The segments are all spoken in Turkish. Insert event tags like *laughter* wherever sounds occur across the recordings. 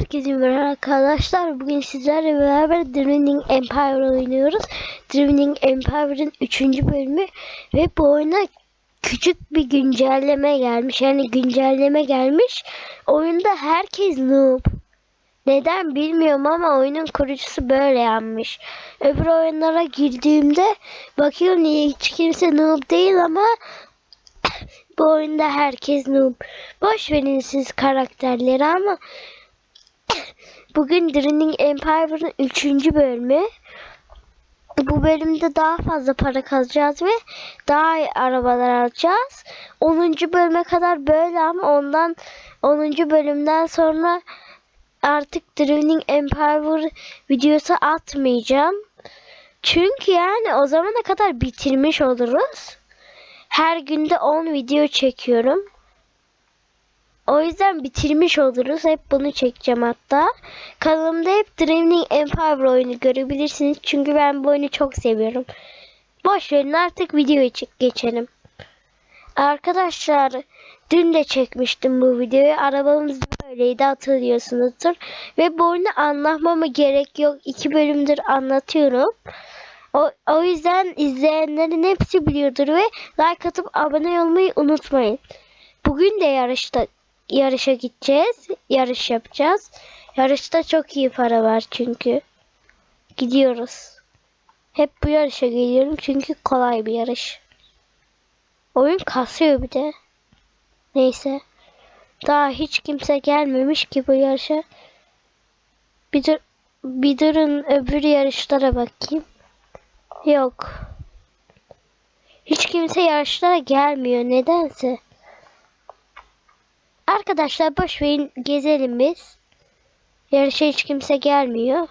Herkese merhaba arkadaşlar. Bugün sizlerle beraber Dreaming Empire oynuyoruz. Dreaming Empire'ın 3. bölümü ve bu oyuna küçük bir güncelleme gelmiş. Yani güncelleme gelmiş. Oyunda herkes noob. Neden bilmiyorum ama oyunun kurucusu böyle yapmış. Öbür oyunlara girdiğimde bakıyorum niye hiç kimse noob değil ama bu oyunda herkes noob. Boş verin siz karakterleri ama Bugün Dreaming Empire'ın 3. bölümü. Bu bölümde daha fazla para kazacağız ve daha iyi arabalar alacağız. 10. bölüme kadar böyle ama ondan 10. bölümden sonra artık Dreaming Empire videosu atmayacağım. Çünkü yani o zamana kadar bitirmiş oluruz. Her günde 10 video çekiyorum. O yüzden bitirmiş oluruz. Hep bunu çekeceğim hatta. Kanalımda hep Dreaming Empire oyunu görebilirsiniz. Çünkü ben bu oyunu çok seviyorum. Boş verin artık videoya geçelim. Arkadaşlar dün de çekmiştim bu videoyu. Arabamız böyleydi hatırlıyorsunuzdur. Ve bu oyunu anlatmama gerek yok. İki bölümdür anlatıyorum. O, o yüzden izleyenlerin hepsi biliyordur ve like atıp abone olmayı unutmayın. Bugün de yarışta yarışa gideceğiz. Yarış yapacağız. Yarışta çok iyi para var çünkü. Gidiyoruz. Hep bu yarışa geliyorum çünkü kolay bir yarış. Oyun kasıyor bir de. Neyse. Daha hiç kimse gelmemiş ki bu yarışa. Bir, dur bir durun öbür yarışlara bakayım. Yok. Hiç kimse yarışlara gelmiyor nedense. Arkadaşlar boş verin gezelim biz. Yarışa hiç kimse gelmiyor.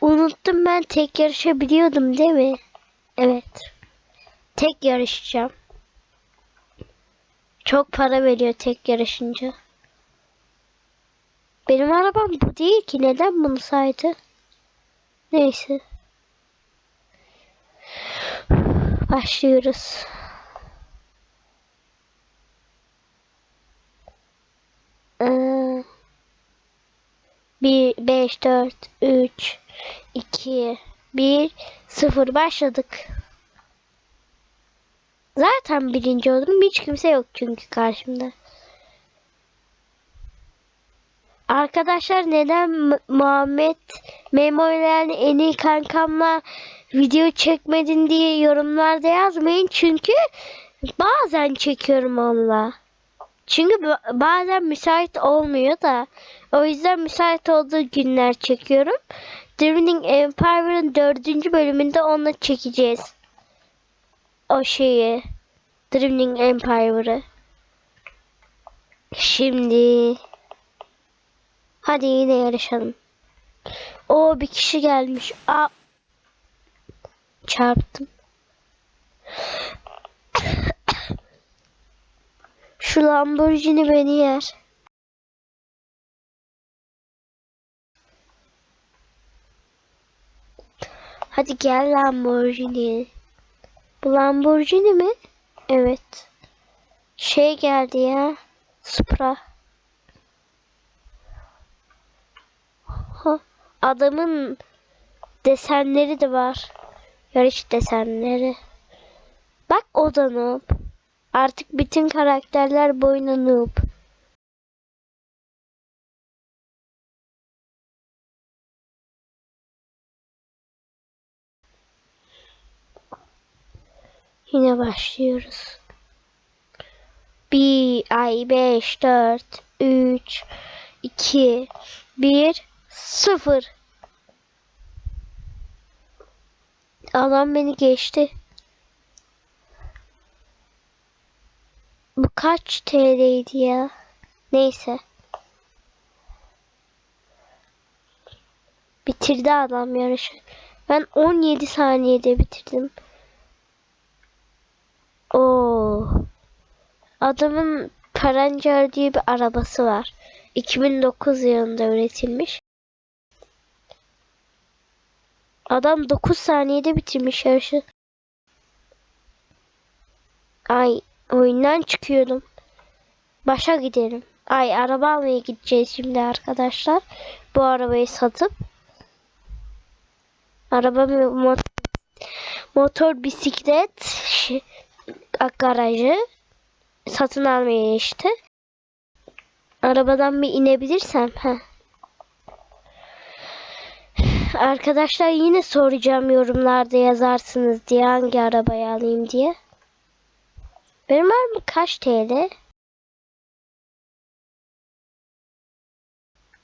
Unuttum ben tek yarışabiliyordum değil mi? Evet. Tek yarışacağım. Çok para veriyor tek yarışınca. Benim arabam bu değil ki. Neden bunu saydı? Neyse. *sighs* Başlıyoruz. Ee, 1, 5, 4, 3, 2, 1, 0 başladık. Zaten birinci oldum. Hiç kimse yok çünkü karşımda. Arkadaşlar neden Muhammed Memo ile yani en iyi kankamla video çekmedin diye yorumlarda yazmayın. Çünkü bazen çekiyorum onunla. Çünkü ba- bazen müsait olmuyor da. O yüzden müsait olduğu günler çekiyorum. Dreaming Empire'ın dördüncü bölümünde onunla çekeceğiz. O şeyi. Dreaming Empire'ı. Şimdi. Hadi yine yarışalım. O bir kişi gelmiş. Aa. Çarptım. Şu Lamborghini beni yer. Hadi gel Lamborghini. Bu Lamborghini mi? Evet. Şey geldi ya. Supra. Adamın desenleri de var. Yarış desenleri. Bak o da noob. Artık bütün karakterler boyuna. Yine başlıyoruz. 1 ay 5 4 3 2 1 0 Adam beni geçti. Bu kaç TL'ydi ya? Neyse. Bitirdi adam yarışı. Ben 17 saniyede bitirdim. Oo. Adamın Parancar diye bir arabası var. 2009 yılında üretilmiş. Adam 9 saniyede bitirmiş yarışı. Ay oyundan çıkıyordum. Başa gidelim. Ay araba almaya gideceğiz şimdi arkadaşlar. Bu arabayı satıp araba motor, motor bisiklet garajı satın almaya işte. Arabadan bir inebilirsem. Heh. Arkadaşlar yine soracağım yorumlarda yazarsınız diye hangi arabayı alayım diye. Benim arabam kaç TL?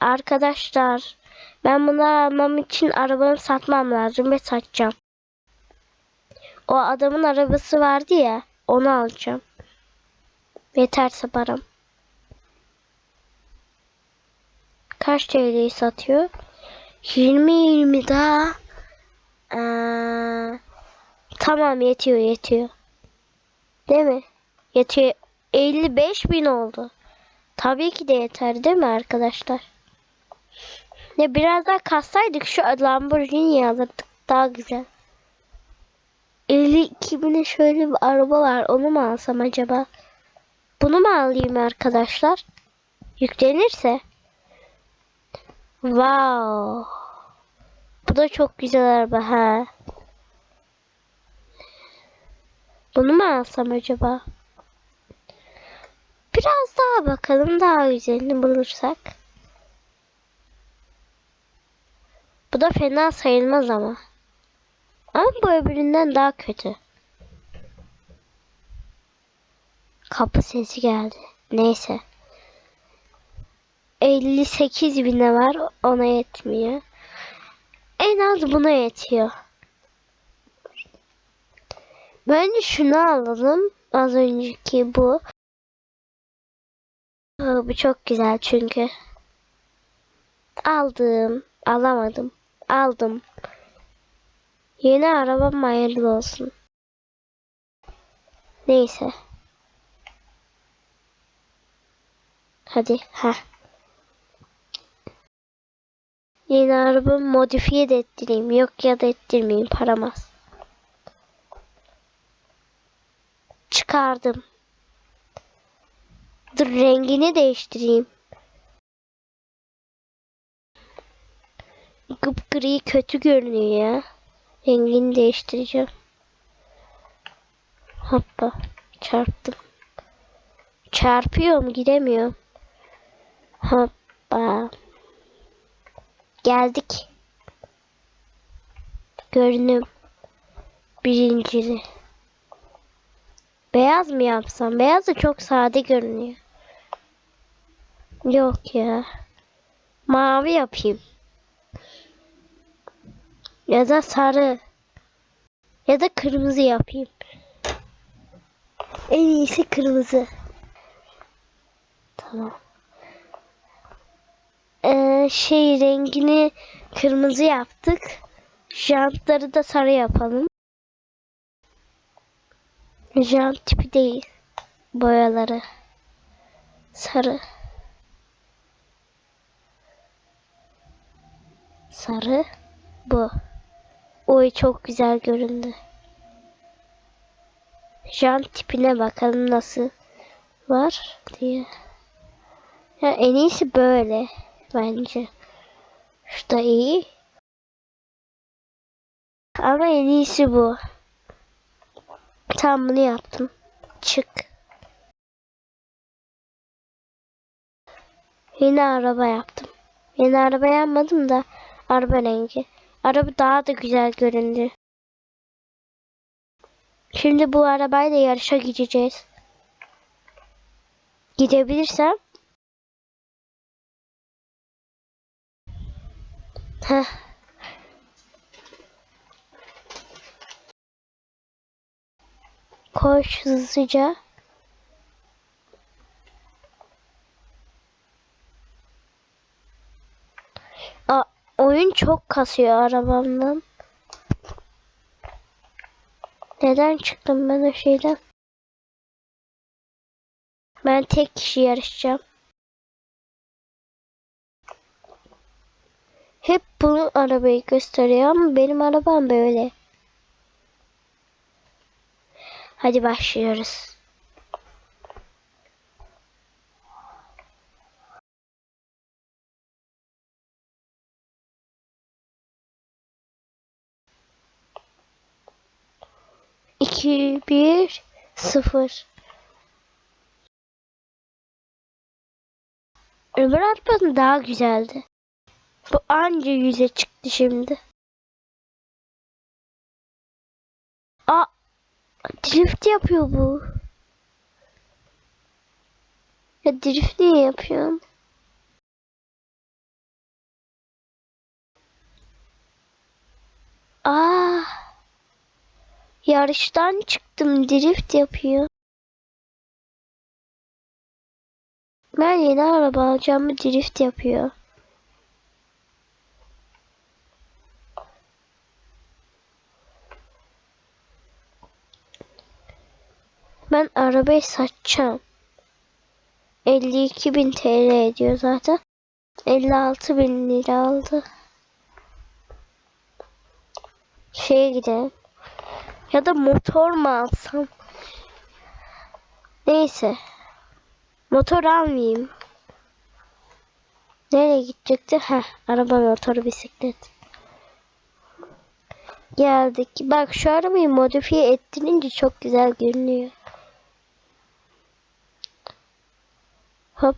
Arkadaşlar ben bunu almam için arabamı satmam lazım ve satacağım. O adamın arabası vardı ya onu alacağım. Yeterse param. Kaç TL'yi satıyor? 20-20 daha. Ee, tamam yetiyor yetiyor. Değil mi? Yetiyor. 55 bin oldu. Tabii ki de yeter değil mi arkadaşlar? Ne biraz daha kassaydık şu Lamborghini'yi alırdık. Daha güzel. 52 bine şöyle bir araba var. Onu mu alsam acaba? Bunu mu alayım arkadaşlar? Yüklenirse. Wow. Bu da çok güzel araba ha. Bunu mu alsam acaba? Biraz daha bakalım daha güzelini bulursak. Bu da fena sayılmaz ama. Ama bu öbüründen daha kötü. Kapı sesi geldi. Neyse. 58 bine var. Ona yetmiyor. En az buna yetiyor. Bence şunu alalım. Az önceki bu. Bu çok güzel çünkü. Aldım. Alamadım. Aldım. Yeni arabam hayırlı olsun. Neyse. Hadi. Ha. Yeni arabamı modifiye de ettireyim. Yok ya da ettirmeyeyim. Param az. Çıkardım. Dur rengini değiştireyim. Gıpgri kötü görünüyor ya. Rengini değiştireceğim. Hoppa. Çarptım. Çarpıyor mu? Gidemiyorum. Hoppa. Geldik. Görünüm. Birincili. Beyaz mı yapsam? Beyaz da çok sade görünüyor. Yok ya. Mavi yapayım. Ya da sarı. Ya da kırmızı yapayım. En iyisi kırmızı. Tamam. Ee, şey rengini kırmızı yaptık. Jantları da sarı yapalım. Jant tipi değil. Boyaları. Sarı. Sarı. Bu. Oy çok güzel göründü. Jant tipine bakalım nasıl var diye. Ya en iyisi böyle bence. Şu da iyi. Ama en iyisi bu. Tam bunu yaptım. Çık. Yeni araba yaptım. Yeni araba yapmadım da araba rengi. Araba daha da güzel göründü. Şimdi bu arabayla yarışa gideceğiz. Gidebilirsem. Heh. Koş hızlıca. Aa, oyun çok kasıyor arabamdan. Neden çıktım ben o şeyden? Ben tek kişi yarışacağım. Hep bu arabayı gösteriyor ama benim arabam böyle. Hadi başlıyoruz. 2, 1, 0. Öbür arabanın daha güzeldi. Bu anca yüze çıktı şimdi. Aa, drift yapıyor bu. Ya drift niye yapıyorsun? Aa, yarıştan çıktım drift yapıyor. Ben yeni araba alacağım drift yapıyor. Ben arabayı satacağım. 52 bin TL ediyor zaten. 56 bin lira aldı. Şeye gidelim. Ya da motor mu alsam? Neyse. Motor almayayım. Nereye gidecekti? Heh, araba motoru bisiklet. Geldik. Bak şu arabayı modifiye ettirince çok güzel görünüyor. Hop.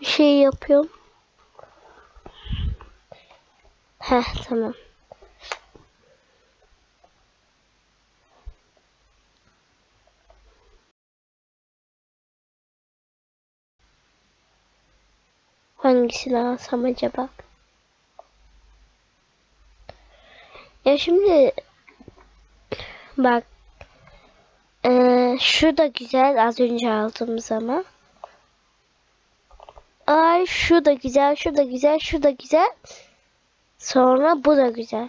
Bir şey yapıyorum. Heh tamam. Hangisini alsam acaba? Ya şimdi bak ee, şu da güzel az önce aldığımız ama. Ay şu da güzel, şu da güzel, şu da güzel. Sonra bu da güzel.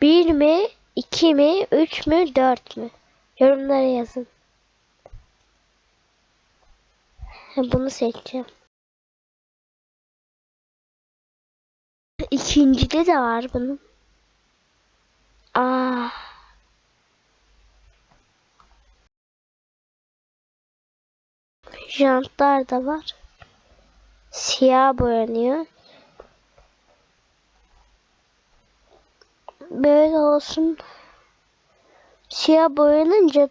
Bir mi, iki mi, üç mü, dört mü? Yorumlara yazın. Bunu seçeceğim. İkincide de var bunun. Aa. Jantlar da var. Siyah boyanıyor. Böyle olsun. Siyah boyanınca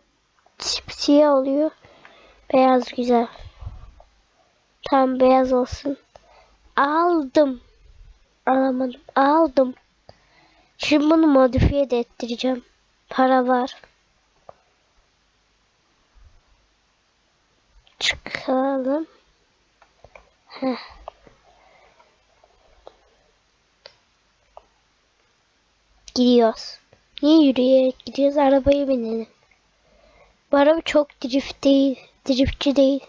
siyah oluyor. Beyaz güzel. Tam beyaz olsun. Aldım. Alamadım. Aldım. Şimdi bunu modifiye de ettireceğim. Para var. Çıkalım. Heh. Gidiyoruz. Niye yürüyerek gidiyoruz? Arabaya binelim. Bu araba çok drift değil. Driftçi değil.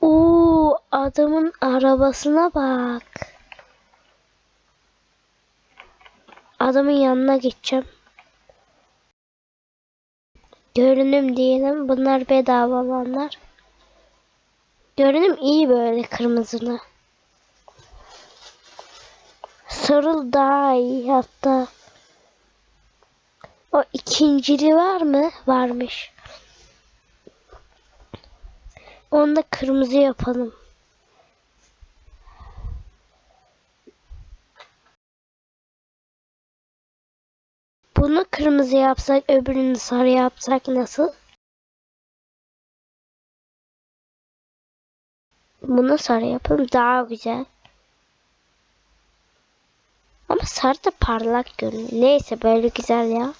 Oo, adamın arabasına bak. Adamın yanına gideceğim. Görünüm diyelim. Bunlar bedava olanlar. Görünüm iyi böyle kırmızılı. Sarıl daha iyi hatta. O ikincili var mı? Varmış. Onu da kırmızı yapalım. Bunu kırmızı yapsak öbürünü sarı yapsak nasıl? Bunu sarı yapalım daha güzel. Ama sarı da parlak görünüyor. Neyse böyle güzel ya.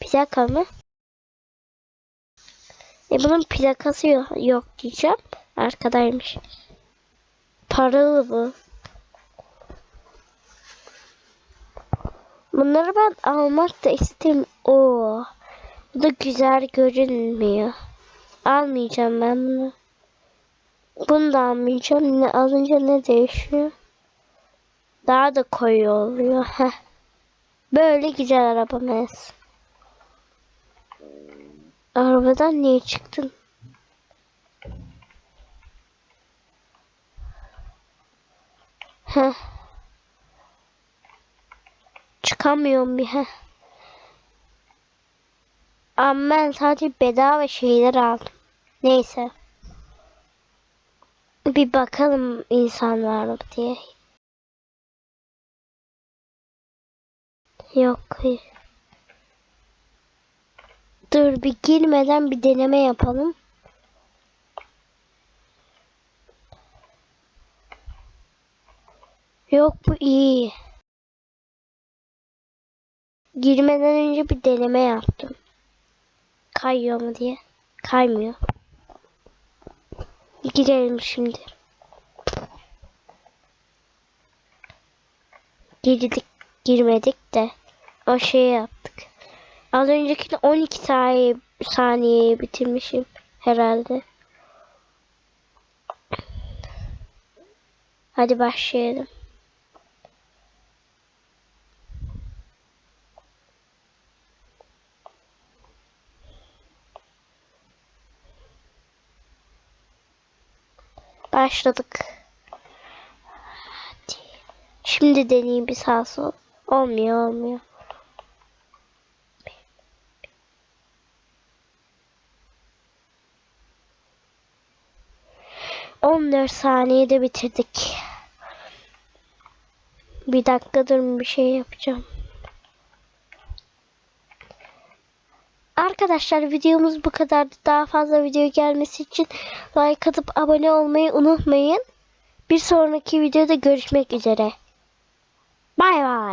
Plaka mı? E bunun plakası yok, yok diyeceğim. Arkadaymış. Paralı bu. Bunları ben almak da isterim. Oo. Bu da güzel görünmüyor. Almayacağım ben bunu. Bunu da almayacağım. Ne alınca ne değişiyor? Daha da koyu oluyor. Heh. Böyle güzel arabamız. Arabadan niye çıktın? Heh. Çıkamıyorum bir heh. Ama ben sadece bedava şeyler aldım. Neyse. Bir bakalım insan var mı diye. Yok. Dur bir girmeden bir deneme yapalım. Yok bu iyi. Girmeden önce bir deneme yaptım. Kayıyor mu diye. Kaymıyor. Girelim şimdi. Girdik, girmedik de o şeyi yaptık. Az önceki 12 saniye, saniyeyi bitirmişim herhalde. Hadi başlayalım. Başladık. Hadi. Şimdi deneyeyim bir sağ sol. Olmuyor olmuyor. On dört saniyede bitirdik. Bir dakika durun bir şey yapacağım. Arkadaşlar videomuz bu kadardı. Daha fazla video gelmesi için like atıp abone olmayı unutmayın. Bir sonraki videoda görüşmek üzere. Bay bay.